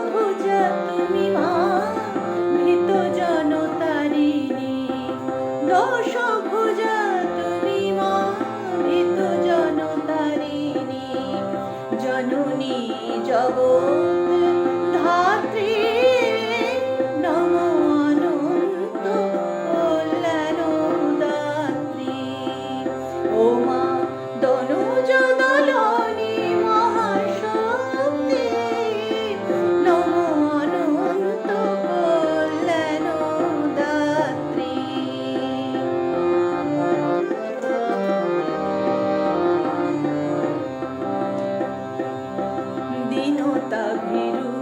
দশভুজা তুমি মা ভীত জনতারিণী। দশ the tabiru